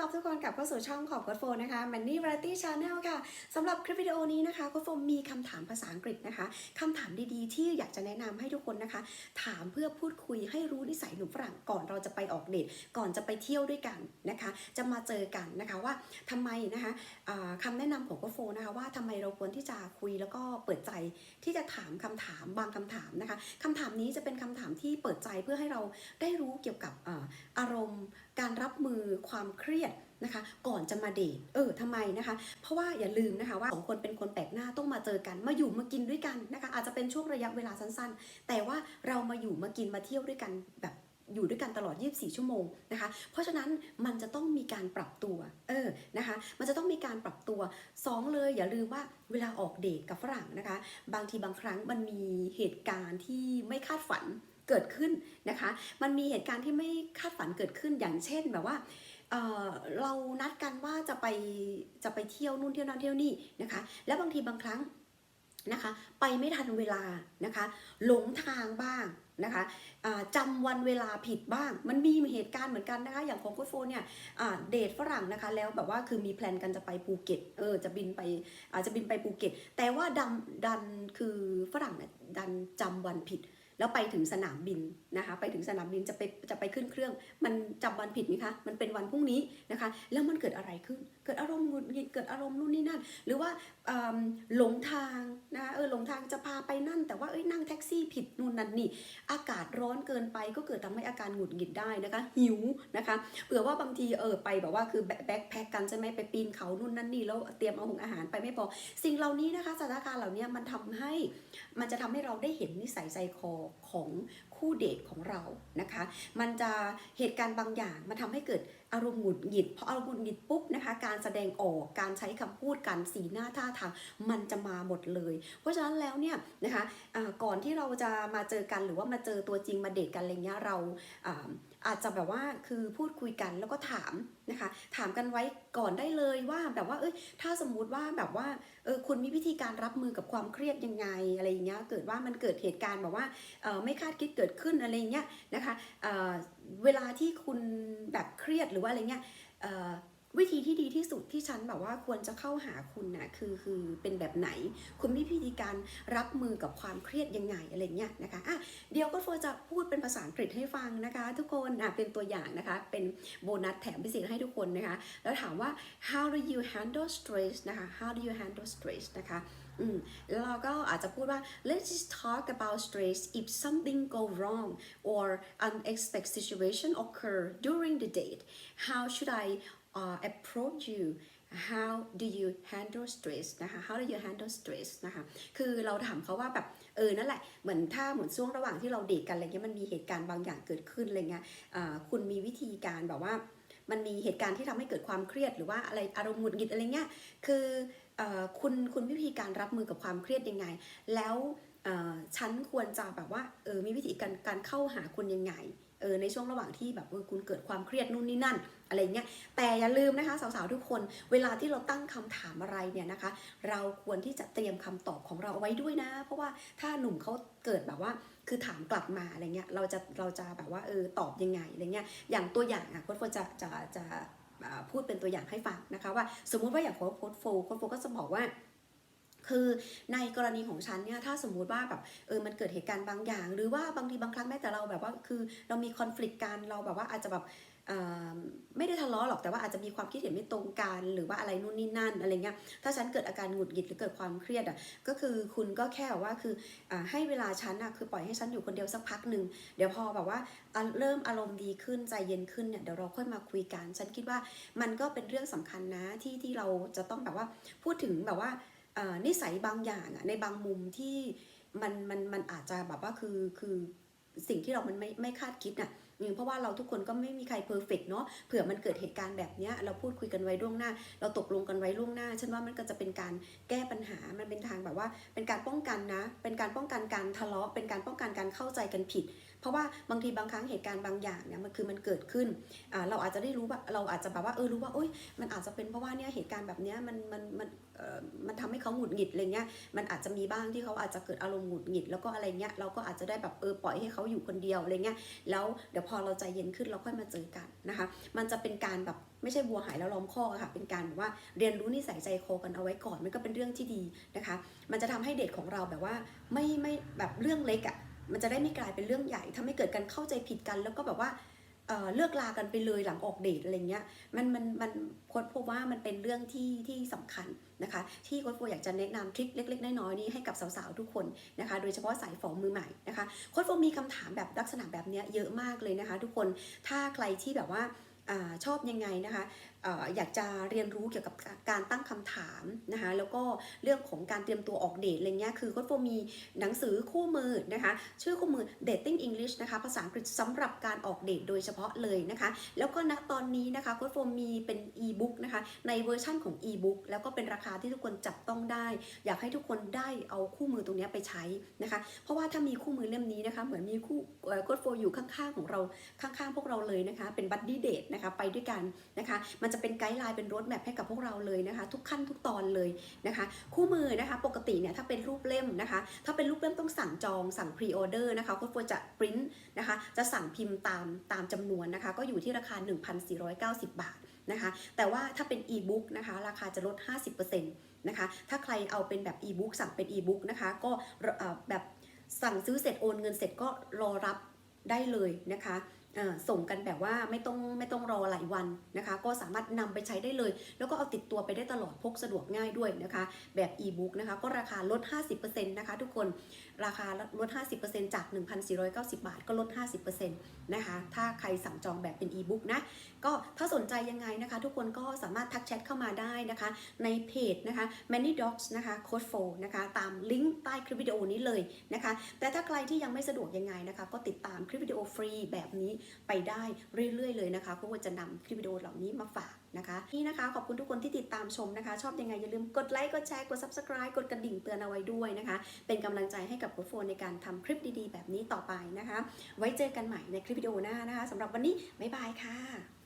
รับทุกคนกลับเข้าสู่ช่องของโค้ดโฟนนะคะมันนี่ Variety Channel ค่ะสำหรับคลิปวิดีโอนี้นะคะโค้ดโฟนมีคำถามภาษาอังกฤษนะคะคำถามดีๆ ที่อยากจะแนะนำให้ทุกคนนะคะ ถามเพื่อพูดคุยให้รู้นิสัยหนุ่มฝรั่งก่อนเราจะไปออกเดทก่อนจะไปเที่ยวด้วยกันนะคะ จะมาเจอกันนะคะว่าทำไมนะคะคำแนะนำของโค้ดโฟนนะคะว่าทำไมเราควรที่จะคุยแล้วก็เปิดใจที่จะถามคำถามบางคำถามนะคะคำถามนี้จะเป็นคำถามที่เปิดใจเพื่อให้เราได้รู้เกี่ยวกับออารมณ์การรับมือความเครียดนะคะก่อนจะมาเดทเออทำไมนะคะ เพราะว่าอย่าลืมนะคะว่าสองคนเป็นคนแปลกหน้าต้องมาเจอกัน มาอยู่มากินด้วยกันนะคะ อาจจะเป็นช่วงระยะเวลาสั้นๆ แต่ว่าเรามาอยู่มากินมาเที่ยวด้วยกันแบบอยู่ด้วยกันตลอด 24 ชั่วโมงนะคะ เพราะฉะนั้นมันจะต้องมีการปรับตัว เออ นะคะ มันจะต้องมีการปรับตัวสองเลยอย่าลืมว่าเวลาออกเดทกับฝรั่งนะคะ บางทีบางครั้งมันมีเหตุการณ์ที่ไม่คาดฝันเกิดขึ้นนะคะ มันมีเหตุการณ์ที่ไม่คาดฝันเกิดขึ้น อย่างเช่นแบบว่า เเรานัดกันว่าจะไปจะไปเที่ยวนู่นเที่ยวนั่นเที่ยวนี่นะคะ แล้วบางทีบางครั้งนะคะ ไปไม่ทันเวลานะคะ หลงทางบ้างนะคะจำวันเวลาผิดบ้าง มันมีเหตุการณ์เหมือนกันนะคะ อย่างของคุณโฟนเนี่ยเดทฝรั่งนะคะ แล้วแบบว่าคือมีแพลนกันจะไปภูเก็ต เออ จะบินไปอาจจะบินไปภูเก็ต แต่ว่าดันดันคือฝรั่งเนี่ยดันจำวันผิด แล้วไปถึงสนามบินนะคะไปถึงสนามบินจะไปจะไปขึ้นเครื่อง มันจำวันผิดไหมคะมันเป็นวันพรุ่งนี้นะคะ แล้วมันเกิดอะไรขึ้น กิดอารมณ์หงุดหงิดเกิดอารมณ์นู่นนี่นั่น หรือว่าหลงทางนะคะเออหลงทางจะพาไปนั่น แต่ว่าเอ้ยนั่งแท็กซี่ผิดนู่นนั่นนี่ อากาศร้อนเกินไปก็เกิดทำให้อาการหงุดหงิดได้นะคะ หิวนะคะเผื่อว่าบางทีเออไปแบบว่าคือแบ็คแพ็คกันใช่ไหมไปปีนเขานู่นนั่นนี่แล้วเตรียมเอาหงอาหารไปไม่พอ สิ่งเหล่านี้นะคะสถานการณ์เหล่านี้มันทำให้มันจะทำให้เราได้เห็นนิสัยใจคอของคู่เดทของเรานะคะ มันจะเหตุการณ์บางอย่างมันทำให้เกิด อารมณ์หงุดหงิดพออารมณ์หงุดหงิดปุ๊บนะคะการแสดงออกการใช้คำพูดการสีหน้าท่าทางมันจะมาหมดเลย เพราะฉะนั้นแล้วเนี่ยนะคะะก่อนที่เราจะมาเจอกันหรือว่ามาเจอตัวจริงมาเดทกันอะไรเงี้ยเรา อาจจะแบบว่าคือพูดคุยกันแล้วก็ถามนะคะ ถามกันไว้ก่อนได้เลยว่าแบบว่าเอ้ยถ้าสมมุติว่าแบบว่าเออคุณมีวิธีการรับมือกับความเครียดยังไงอะไรอย่างเงี้ยเกิดว่ามันเกิดเหตุการณ์แบบว่าเออไม่คาดคิดเกิดขึ้นอะไรเงี้ยนะคะเออเวลาที่คุณแบบเครียดหรือว่าอะไรเงี้ยเออ วิธีที่ดีที่สุดที่ฉันแบบว่าควรจะเข้าหาคุณนะคือคือเป็นแบบไหน คุณมีวิธีการรับมือกับความเครียดยังไงอะไรเงี้ยนะคะอะเดี๋ยวก็โฟจะพูดเป็นภาษาอังกฤษให้ฟังนะคะ ทุกคนอะเป็นตัวอย่างนะคะ เป็นโบนัสแถมพิเศษให้ทุกคนนะคะ แล้วถามว่า how do you handle stress นะคะ how do you handle stress นะคะอืมแล้วเราก็อาจจะพูดว่า let's just talk about stress if something go wrong or unexpected situation occur during the date how should I uh, approach you how do you handle stress นะคะ how do you handle stress นะคะ คือเราถามเขาว่าแบบเออนั่นแหละ เหมือนถ้าเหมือนช่วงระหว่างที่เราเดทกันอะไรเงี้ยมันมีเหตุการณ์บางอย่างเกิดขึ้นอะไรเงี้ยคุณมีวิธีการแบบว่า มันมีเหตุการณ์ที่ทำให้เกิดความเครียดหรือว่าอะไรอารมณ์หงุดหงิดอะไรเงี้ย คืออคุณคุณวิธีการรับมือกับความเครียดยังไง แล้วฉันควรจะแบบว่าเออมีวิธีการการเข้าหาคุณยังไง เออในช่วงระหว่างที่แบบเออคุณเกิดความเครียดนู่นนี่นั่นอะไรเงี้ยแต่อย่าลืมนะคะสาวๆทุกคน เวลาที่เราตั้งคำถามอะไรเนี่ยนะคะ เราควรที่จะเตรียมคำตอบของเราเอาไว้ด้วยนะ เพราะว่าถ้าหนุ่มเขาเกิดแบบว่าคือถามกลับมาอะไรเงี้ยเราจะเราจะแบบว่าเออตอบยังไงอะไรเงี้ยอย่างตัวอย่างอะโค้ชโฟจะจะจะพูดเป็นตัวอย่างให้ฟังนะคะว่า สมมุติว่าอย่างโค้ชโค้ชโฟโค้ชโฟก็จะบอกว่า คือในกรณีของฉันเนี่ยถ้าสมมุติว่าแบบเออมันเกิดเหตุการณ์บางอย่าง หรือว่าบางทีบางครั้งแม้แต่เราแบบว่าคือเรามีคอน FLICT กันเราแบบว่าอาจจะแบบไม่ได้ทะเลาะหรอกแต่ว่าอาจจะมีความคิดเห็นไม่ตรงกันหรือว่าอะไรนู่นนี่นั่นอะไรเงี้ยถ้าฉันเกิดอาการหงุดหงิดหรือเกิดความเครียดอะก็คือคุณก็แค่ว่าคืออให้เวลาฉันอะคือปล่อยให้ฉันอยู่คนเดียวสักพักหนึ่งเดี๋ยวพอแบบว่าเริ่มอารมณ์ดีขึ้นใจเย็นขึ้นเนี่ยเดี๋ยวเราค่อยมาคุยกัน ฉันคิดว่ามันก็เป็นเรื่องสำคัญนะที่ที่เราจะต้องแบบว่าพูดถึงแบบว่า นิสัยบางอย่างอะในบางมุมที่มันมันมันอาจจะแบบว่าคือคือสิ่งที่เรามันไม่ไม่คาดคิดน่ะ เพราะว่าเราทุกคนก็ไม่มีใครเพอร์เฟกเนาะเผื่อมันเกิดเหตุการณ์แบบเนี้ยเราพูดคุยกันไว้ล่วงหน้า เราตกลงกันไว้ล่วงหน้า ฉันว่ามันก็จะเป็นการแก้ปัญหามันเป็นทางแบบว่า เป็นการป้องกันนะ เป็นการป้องกันการทะเลาะเป็นการป้องกันการเข้าใจกันผิด เพราะว่าบางทีบางครั้งเหตุการณ์บางอย่างเนี่ยมันคือมันเกิดขึ้นเราอาจจะได้รู้ว่าเราอาจจะแบบว่าเออรู้ว่าโอ๊ยมันอาจจะเป็นเพราะว่าเนี่ยเหตุการณ์แบบเนี้ยมันมันมันมันทำให้เขาหงุดหงิดอะไรเงี้ย มันอาจจะมีบ้างที่เขาอาจจะเกิดอารมณ์หงุดหงิดแล้วก็อะไรเงี้ย เราก็อาจจะได้แบบเออปล่อยให้เขาอยู่คนเดียวอะไรเงี้ย แล้วเดี๋ยวพอเราใจเย็นขึ้นเราค่อยมาเจอกันนะคะ มันจะเป็นการแบบไม่ใช่บัวหายแล้วล้อมคอกอค่ะ เป็นการแบบว่าเรียนรู้นิสัยใจคอกันเอาไว้ก่อน มันก็เป็นเรื่องที่ดีนะคะ มันจะทำให้เดทของเราแบบว่าไม่ไม่แบบเรื่องเล็กอะมันจะได้ไม่กลายเป็นเรื่องใหญ่ทำให้เกิดการเข้าใจผิดกัน แล้วก็แบบว่า เลือเลิกลากันไปเลยหลังออกเดทอะไรเงี้ยมันมันมันโค้ดพบว่ามันเป็นเรื่องที่ที่สำคัญนะคะ ที่โค้ดโฟอยากจะแนะนำทริคเล็ก ๆ น้อยๆนี้ให้กับสาวๆทุกคนนะคะ โดยเฉพาะสายฝอมือใหม่นะคะโค้ดโฟมีคำถามแบบลักษณะแบบเนี้ยเยอะมากเลยนะคะ ทุกคนถ้าใครที่แบบว่าอชอบยังไงนะคะอยากจะเรียนรู้เกี่ยวกับการตั้งคำถามนะคะแล้วก็เรื่องของการเตรียมตัวออกเดทอะไรเงี้ยคือโค้ดโฟมีหนังสือคู่มือนะคะชื่อคู่มือ Dating English นะคะภาษาอังกฤษสำหรับการออกเดทโดยเฉพาะเลยนะคะ แล้วก็ณตอนนี้นะคะโค้ดโฟมมีเป็นอีบุ๊กนะคะในเวอร์ชั่นของอีบุ๊กแล้วก็เป็นราคาที่ทุกคนจับต้องได้ อยากให้ทุกคนได้เอาคู่มือตรงนี้ไปใช้นะคะ เพราะว่าถ้ามีคู่มือเล่มนี้นะคะเหมือนมีคู่โค้ดโฟอยู่ข้างๆของเราข้างๆ พวกเราเลยนะคะเป็นบัดดี้เดทนะคะไปด้วยกันนะคะมันจะเป็นไกด์ไลน์เป็นรถแมพให้กับพวกเราเลยนะคะ ทุกขั้นทุกตอนเลยนะคะ คู่มือนะคะ ปกติเนี่ยถ้าเป็นรูปเล่มนะคะ ถ้าเป็นรูปเล่มต้องสั่งจองสั่งพรีออเดอร์นะคะโค้ดโฟจะปริ้นนะคะ จะสั่งพิมพ์ตามตามจำนวนนะคะ ก็อยู่ที่ราคา 1,490 บาทนะคะ แต่ว่าถ้าเป็นอีบุ๊กนะคะ ราคาจะลด 50%นะคะ ถ้าใครเอาเป็นแบบอีบุ๊กสั่งเป็นอีบุ๊กนะคะ ก็แบบสั่งซื้อเสร็จโอนเงินเสร็จก็รอรับได้เลยนะคะ ส่งกันแบบว่าไม่ต้องไม่ต้องรอหลายวันนะคะ ก็สามารถนำไปใช้ได้เลย แล้วก็เอาติดตัวไปได้ตลอดพกสะดวกง่ายด้วยนะคะ แบบอีบุ๊กนะคะ ก็ราคาลด 50%นะคะทุกคนราคาลด 50%จาก 1,490 บาทก็ลด 50%นะคะ ถ้าใครสั่งจองแบบเป็นอีบุ๊กนะ ก็ถ้าสนใจยังไงนะคะ ทุกคนก็สามารถทักแชทเข้ามาได้นะคะ ในเพจนะคะ Many Dogs นะคะ Code 4นะคะตามลิงก์ใต้คลิปวิดีโอนี้เลยนะคะ แต่ถ้าใครที่ยังไม่สะดวกยังไงนะคะ ก็ติดตามคลิปวิดีโอฟรีแบบนี้ไปได้เรื่อยๆเลยนะคะเพราะว่าจะนำคลิปวิดีโอเหล่านี้มาฝากนะคะนี่นะคะขอบคุณทุกคนที่ติดตามชมนะคะ ชอบยังไงอย่าลืมกดไลค์กดแชร์กด subscribe กดกระดิ่งเตือนเอาไว้ด้วยนะคะ เป็นกำลังใจให้กับโค้ชโฟนในการทำคลิปดีๆ แบบนี้ต่อไปนะคะ ไว้เจอกันใหม่ในคลิปวิดีโอหน้านะคะสำหรับวันนี้บ๊ายบายค่ะ